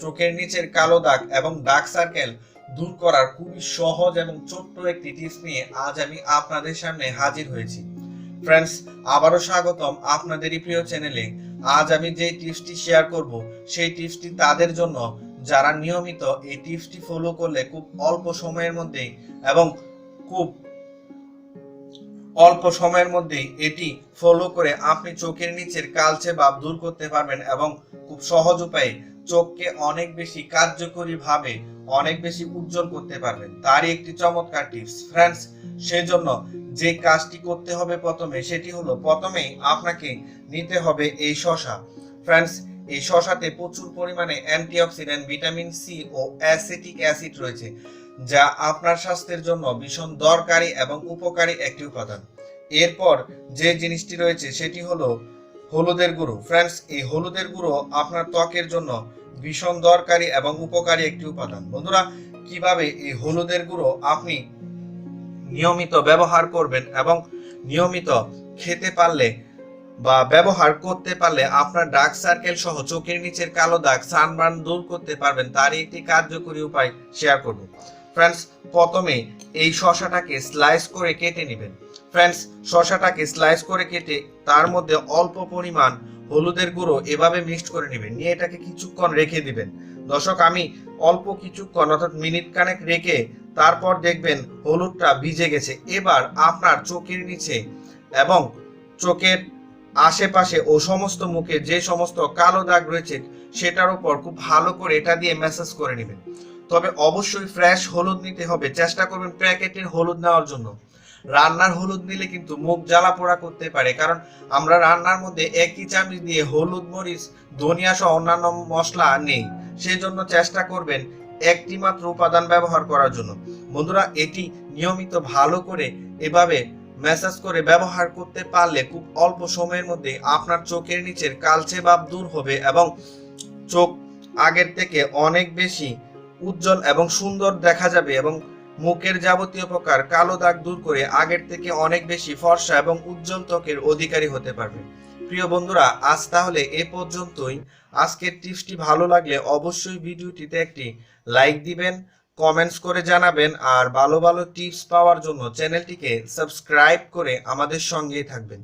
চোখের নিচের কালো দাগ এবং ডার্ক সার্কেল দূর করার খুবই সহজ এবং ছোট্ট একটি টিপস নিয়ে আজ আমি আপনাদের সামনে হাজির হয়েছি। ফ্রেন্ডস আবারও স্বাগতম আপনাদেরই প্রিয় চ্যানেলে আজ আমি যে টিপসটি শেয়ার করব, সেই টিপসটি তাদের জন্য। যারা নিয়মিত এই টিপসটি ফলো করলে খুব অল্প সময়ের মধ্যেই এবং খুব অল্প সময়ের মধ্যেই এটি ফলো করে আপনি চোখের নিচের কালচে ভাব দূর করতে পারবেন এবং খুব সহজ উপায়ে চোখকে অনেক বেশি কার্যকরী ভাবে অনেক বেশি উজ্জ্বল করতে পারবেন তারই একটি চমৎকার টিপস। ফ্রেন্ডস সেজন্য যে কাজটি করতে হবে প্রথমে, সেটি হলো প্রথমেই আপনাকে নিতে হবে এই শশা। ফ্রেন্ডস এই শশাতে প্রচুর পরিমাণে অ্যান্টিঅক্সিডেন্ট, ভিটামিন সি ও অ্যাসিটিক অ্যাসিড রয়েছে, যা আপনার স্বাস্থ্যের জন্য ভীষণ দরকারি এবং উপকারী একটি উপাদান। এরপর যে জিনিসটি রয়েছে, সেটি হলো হলুদের গুঁড়ো। ফ্রেন্ডস এই হলুদের গুঁড়ো আপনার ত্বকের জন্য ভীষণ দরকারি এবং উপকারী একটি উপাদান। বন্ধুরা, কীভাবে এই হলুদের গুঁড়ো আপনি নিয়মিত ব্যবহার করবেন এবং নিয়মিত খেতে পারলে বা ব্যবহার করতে পারলে আপনার ডার্ক সার্কেল সহ চোখের নিচের কালো দাগ সানবার্ন দূর করতে পারবেন, তারই একটি কার্যকরী উপায় শেয়ার করব। ফ্রেন্ডস প্রথমে এই শশাটাকে স্লাইস করে কেটে নেবেন। ফ্রেন্ডস শশাটাকে স্লাইস করে কেটে তার মধ্যে অল্প পরিমাণ হলুদের গুঁড়ো এভাবে মিক্সড করে নেবেন। নিয়ে এটাকে কিছুক্ষণ রেখে দিবেন। দর্শক, আমি অল্প কিছুক্ষণ, অর্থাৎ মিনিট কানেক রেখে তারপর দেখবেন হলুদটা ভিজে গেছে। এবার আপনার চোখের নিচে এবং চোখের আশেপাশে ও সমস্ত মুখে যে সমস্ত কালো দাগ রয়েছে, সেটার উপর খুব ভালো করে এটা দিয়ে ম্যাসাজ করে নেবেন। তবে অবশ্যই ফ্রেশ হলুদ নিতে হবে। চেষ্টা করবেন প্যাকেটের হলুদ নেওয়ার জন্য। রান্নার হলুদ নিলে কিন্তু মুখ জ্বালা পোড়া করতে পারে। কারণ আমরা রান্নার মধ্যে একই চামচ দিয়ে হলুদ, মরিচ, ধনিয়া সহ অন্যান্য মশলা নেই। সেজন্য চেষ্টা করবেন একটি মাত্র উপাদান ব্যবহার করার জন্য। বন্ধুরা, এটি নিয়মিত ভালো করে এভাবে ম্যাসাজ করে ব্যবহার করতে পারলে খুব অল্প সময়ের মধ্যে আপনার চোখের নিচের কালচে ভাব দূর হবে এবং চোখ আগের থেকে অনেক বেশি উজ্জ্বল এবং সুন্দর দেখা যাবে এবং মুখের যাবতীয় প্রকার কালো দাগ দূর করে আগের থেকে অনেক বেশি ফর্সা এবং উজ্জ্বল ত্বকের অধিকারী হতে পারবে। প্রিয় বন্ধুরা, আজ তাহলে এ পর্যন্তই। আজকের টিপসটি ভালো লাগলে অবশ্যই ভিডিওটিতে একটি লাইক দিবেন, কমেন্টস করে জানাবেন, আর ভালো ভালো টিপস পাওয়ার জন্য চ্যানেলটিকে সাবস্ক্রাইব করে আমাদের সঙ্গেই থাকবেন।